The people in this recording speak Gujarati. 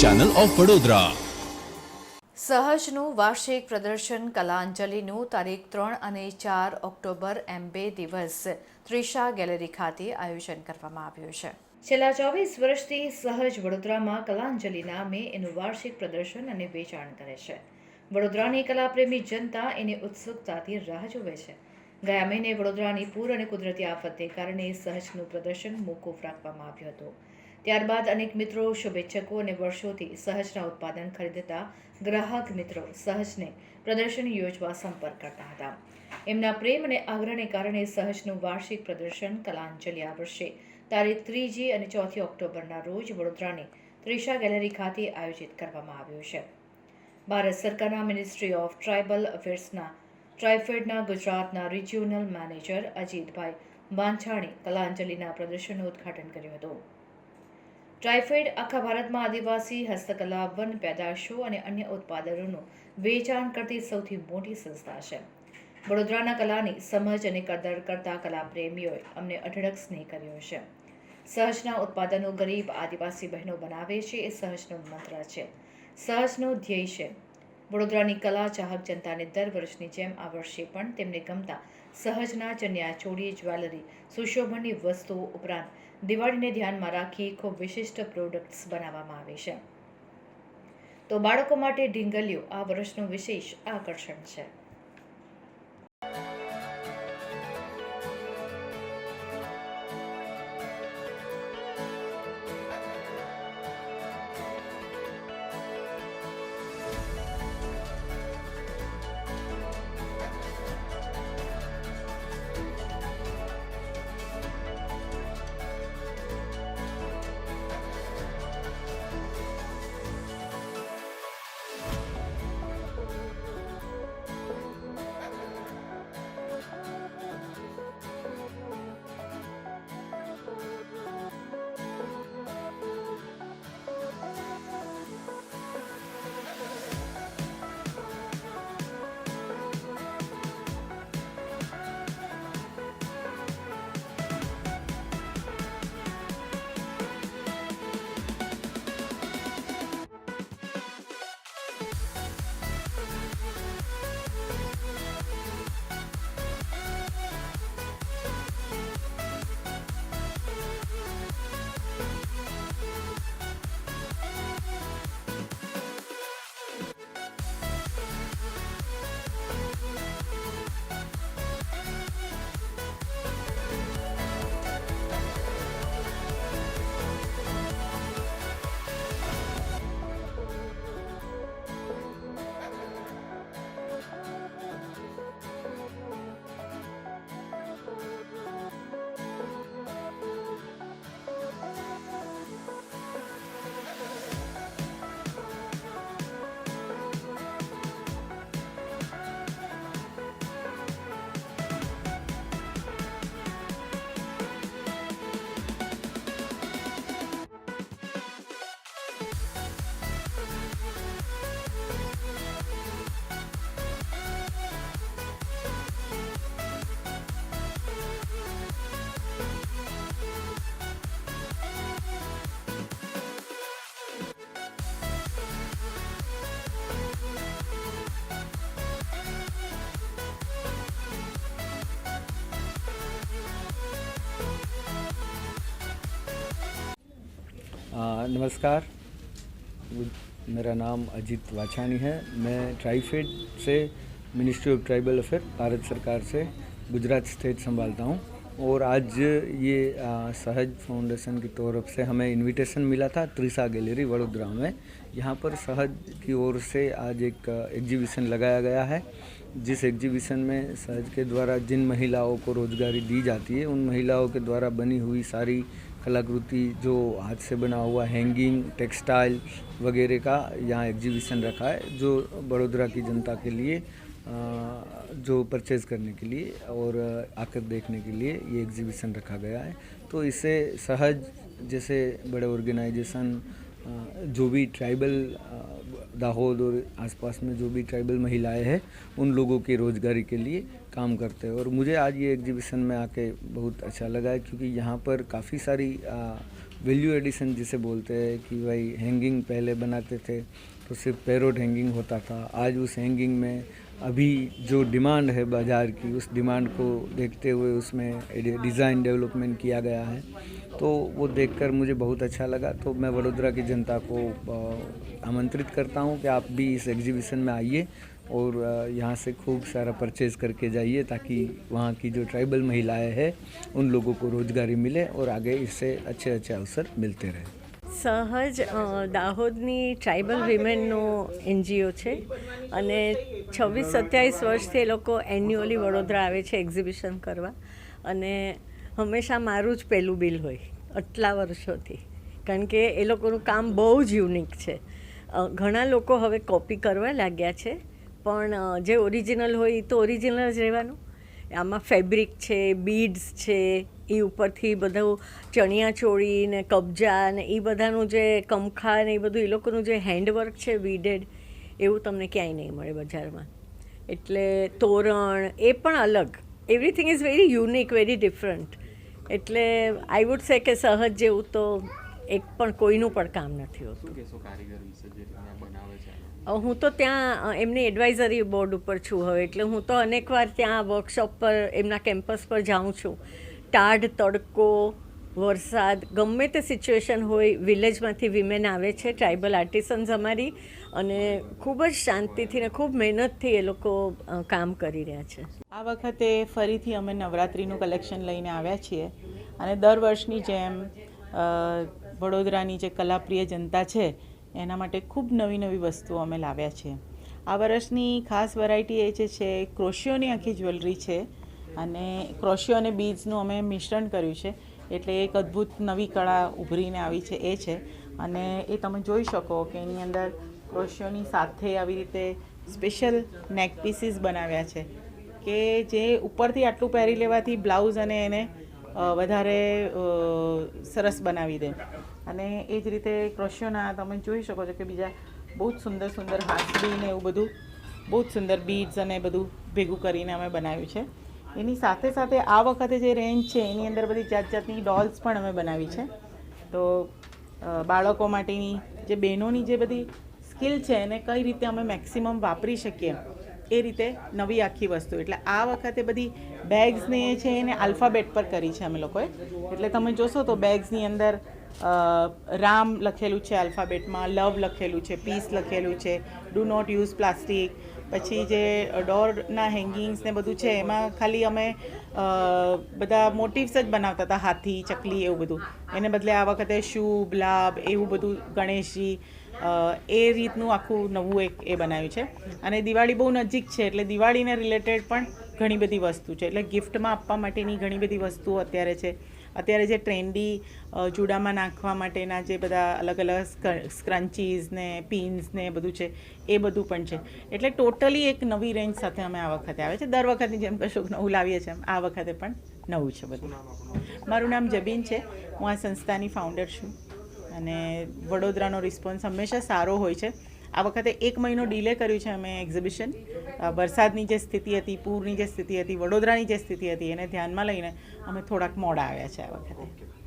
ચેનલ ઓફ વડોદરા સહજનું વાર્ષિક પ્રદર્શન કલાંજલિનું તારીખ ત્રણ અને ચાર ઓક્ટોબર એમ બે દિવસ ત્રિશા ગેલેરી ખાતે આયોજન કરવામાં આવ્યું છે. છેલ્લા ચોવીસ વર્ષથી સહજ વડોદરામાં કલાંજલિ નામે એનું વાર્ષિક પ્રદર્શન અને વેચાણ કરે છે. વડોદરાની કલાપ્રેમી જનતા એની ઉત્સુકતાથી રાહ જુએ છે. ગયા મહિને વડોદરાની પૂર અને કુદરતી આફતને કારણે સહજનું પ્રદર્શન મોકૂફ રાખવામાં આવ્યું હતું. ત્યારબાદ અનેક મિત્રો, શુભેચ્છકો અને વર્ષોથી સહજના ઉત્પાદન ખરીદતા ગ્રાહક મિત્રો સહજને પ્રદર્શન યોજવા સંપર્ક કરતા હતા. એમના પ્રેમ અને આગ્રહને કારણે સહજનું વાર્ષિક પ્રદર્શન કલાંજલિ આ વર્ષે તારીખ ત્રીજી અને ચોથી ઓક્ટોબરના રોજ વડોદરાની ત્રિષા ગેલેરી ખાતે આયોજિત કરવામાં આવ્યું છે. ભારત સરકારના મિનિસ્ટ્રી ઓફ ટ્રાઇબલ અફેર્સના ટ્રાઇફેડના ગુજરાતના રિજિયોનલ મેનેજર અજીતભાઈ વાંછાણી કલાંજલિના પ્રદર્શનનું ઉદ્ઘાટન કર્યું હતું. ટ્રાઇફેડ આખા ભારતમાં આદિવાસી, હસ્તકલા, વન પેદાશો અને અન્ય ઉત્પાદનોનું વેચાણ કરતી સૌથી મોટી સંસ્થા છે. વડોદરાના કલાની સમજ અને કદર કરતા કલાપ્રેમીઓએ અમને અઢળક સ્નેહ કર્યો છે. સહજના ઉત્પાદનો ગરીબ આદિવાસી બહેનો બનાવે છે એ સહજનો મંત્ર છે. સહજનો ધ્યેય છે. વડોદરાની કલા ચાહક જનતાને દર વર્ષની જેમ આ વર્ષે પણ તેમને ગમતા સહજના ચણિયા ચોળી, જ્વેલરી, સુશોભનની વસ્તુઓ ઉપરાંત દિવાળીને ધ્યાનમાં રાખી ખૂબ વિશિષ્ટ પ્રોડક્ટ્સ બનાવવામાં આવે છે. તો બાળકો માટે ઢીંગલીઓ આ વર્ષનું વિશેષ આકર્ષણ છે. नमस्कार। मेरा नाम अजीत वाछानी है। मैं ट्राइफेड से ministry of tribal affair Bharat सरकार से गुजरात स्टेट संभालता हूँ। और आज ये सहज फाउंडेशन की तरफ़ से हमें इनविटेशन मिला था त्रिसा गैलरी वडोदरा में। यहाँ पर सहज की ओर से आज एक एग्जीबिशन लगाया गया है। जिस एग्जीबिशन में सहज के द्वारा जिन महिलाओं को रोजगारी दी जाती है, उन महिलाओं के द्वारा बनी हुई सारी कलाकृति जो हाथ से बना हुआ हैंगिंग, टेक्सटाइल वगैरह का यहाँ एग्जीबिशन रखा है, जो बड़ोदरा की जनता के लिए जो परचेज़ करने के लिए और आकर देखने के लिए ये एग्जीबिशन रखा गया है। तो इसे सहज जैसे बड़े ऑर्गेनाइजेशन जो भी ट्राइबल दाहोद और आसपास में जो भी ट्राइबल महिलाएँ हैं, उन लोगों की रोज़गारी के लिए काम करते हैं। और मुझे आज ये एग्जीबिशन में आके बहुत अच्छा लगा है क्योंकि यहाँ पर काफ़ी सारी वैल्यू एडिशन जिसे बोलते हैं कि भाई हैंगिंग पहले बनाते थे तो सिर्फ़ पैरोट हैंगिंग होता था। आज उस हैंगिंग में अभी जो डिमांड है बाज़ार की, उस डिमांड को देखते हुए उसमें डिज़ाइन डेवलपमेंट किया गया है। तो वो देखकर मुझे बहुत अच्छा लगा। तो मैं वडोदरा की जनता को आमंत्रित करता हूँ कि आप भी इस एग्जीबिशन में आइए और यहाँ से खूब सारा परचेज करके जाइए ताकि वहाँ की जो ट्राइबल महिलाएँ हैं, उन लोगों को रोज़गारी मिले और आगे इससे अच्छे अच्छे अवसर मिलते रहें। સહજ દાહોદની ટ્રાઇબલ વિમેનનો એનજીઓ છે અને છવ્વીસ સત્યાવીસ વર્ષથી એ લોકો એન્યુઅલી વડોદરા આવે છે એક્ઝિબિશન કરવા અને હંમેશા મારું જ પહેલું બિલ હોય આટલા વર્ષોથી. કારણ કે એ લોકોનું કામ બહુ જ યુનિક છે. ઘણા લોકો હવે કોપી કરવા લાગ્યા છે, પણ જે ઓરિજિનલ હોય તો ઓરિજિનલ જ રહેવાનું. આમાં ફેબ્રિક છે બીડ્સ છે એ ઉપરથી બધું ચણિયા ચોળી ને કબજા ને એ બધાનું જે કમખા ને એ બધું એ લોકોનું જે હેન્ડવર્ક છે વીડેડ એવું તમને ક્યાંય નહીં મળે બજારમાં. એટલે તોરણ એ પણ અલગ. Everything is very unique very different એટલે આઈ વુડ સે કે સહજ જેવું તો એક પણ કોઈનું પણ કામ નથી હોતું. હું તો ત્યાં એમની એડવાઇઝરી બોર્ડ ઉપર છું હવે. એટલે હું તો અનેકવાર ત્યાં વર્કશોપ પર એમના કેમ્પસ પર જાઉં છું. ટાઢ, તડકો, વરસાદ, ગમે તે સિચ્યુએશન હોય વિલેજમાંથી વિમેન આવે છે ટ્રાઇબલ આર્ટિસન્સ અમારી અને ખૂબ જ શાંતિથી ને ખૂબ મહેનતથી એ લોકો કામ કરી રહ્યા છે. આ વખતે ફરીથી અમે નવરાત્રિનું કલેક્શન લઈને આવ્યા છીએ અને દર વર્ષની જેમ વડોદરાની જે કલાપ્રિય જનતા છે, એના માટે ખૂબ નવી નવી વસ્તુઓ અમે લાવ્યા છીએ. આ વર્ષની ખાસ વેરાયટી એ છે, ક્રોશિયોની આખી જ્વેલરી છે. અને ક્રોશિયો અને બીજનું અમે મિશ્રણ કર્યું છે. એટલે એક અદ્ભુત નવી કળા ઉભરીને આવી છે, એ છે. અને એ તમે જોઈ શકો કે એની અંદર ક્રોશિયોની સાથે આવી રીતે સ્પેશિયલ નેક પીસીસ બનાવ્યા છે. કે જે ઉપરથી આટલું પહેરી લેવાથી બ્લાઉઝ અને એને વધારે સરસ બનાવી દે. અને એ જ રીતે ક્રોશિયોના તમે જોઈ શકો છો કે બીજા બહુ જ સુંદર સુંદર હાથડી ને એવું બધું બહુ જ સુંદર બીડ્સ અને બધું ભેગું કરીને અમે બનાવ્યું છે. એની સાથે સાથે આ વખતે જે રેન્જ છે, એની અંદર બધી જાત જાતની ડોલ્સ પણ અમે બનાવી છે. તો બાળકો માટેની જે બહેનોની જે બધી સ્કિલ છે, એને કઈ રીતે અમે મેક્સિમમ વાપરી શકીએ, એ રીતે નવી આખી વસ્તુ. એટલે આ વખતે બધી બેગ્સને એ છે, એને આલ્ફાબેટ પર કરી છે અમે લોકોએ. એટલે તમે જોશો તો બેગ્સની અંદર રામ લખેલું છે આલ્ફાબેટમાં લવ લખેલું છે પીસ લખેલું છે ડુ નોટ યુઝ પ્લાસ્ટિક પછી જે ડોરના હેંગિંગ્સ ને બધું છે, એમાં ખાલી અમે બધા મોટિવ્સ જ બનાવતા હતા, હાથી, ચકલી એવું બધું. એને બદલે આ વખતે શુભ લાભ એવું બધું, ગણેશજી એ રીતનું આખું નવું એક એ બનાવ્યું છે. અને દિવાળી બહુ નજીક છે, એટલે દિવાળીને રિલેટેડ પણ ઘણી બધી વસ્તુ છે. એટલે ગિફ્ટમાં આપવા માટેની ઘણી બધી વસ્તુઓ અત્યારે છે. અત્યારે જે ટ્રેન્ડી જુડામાં નાખવા માટેના જે બધા અલગ અલગ સ્ક્રન્ચીઝ ને પિન્સ ને બધું છે, એ બધું પણ છે. એટલે ટોટલી એક નવી રેન્જ સાથે અમે આ વખતે આવે છે. દર વખતની જેમ કશુંક નવું લાવીએ છીએ આ વખતે પણ નવું છે બધું. મારું નામ જબીન છે. હું આ સંસ્થાની ફાઉન્ડર છું. અને વડોદરાનો રિસ્પોન્સ હંમેશા સારો હોય છે. આ વખતે એક મહિનો ડિલે કર્યું છે અમે એક્ઝિબિશન વરસાદની જે સ્થિતિ હતી, પૂરની જે સ્થિતિ હતી, વડોદરાની જે સ્થિતિ હતી, એને ધ્યાનમાં લઈને અમે થોડાક મોડા આવ્યા છે આ વખતે.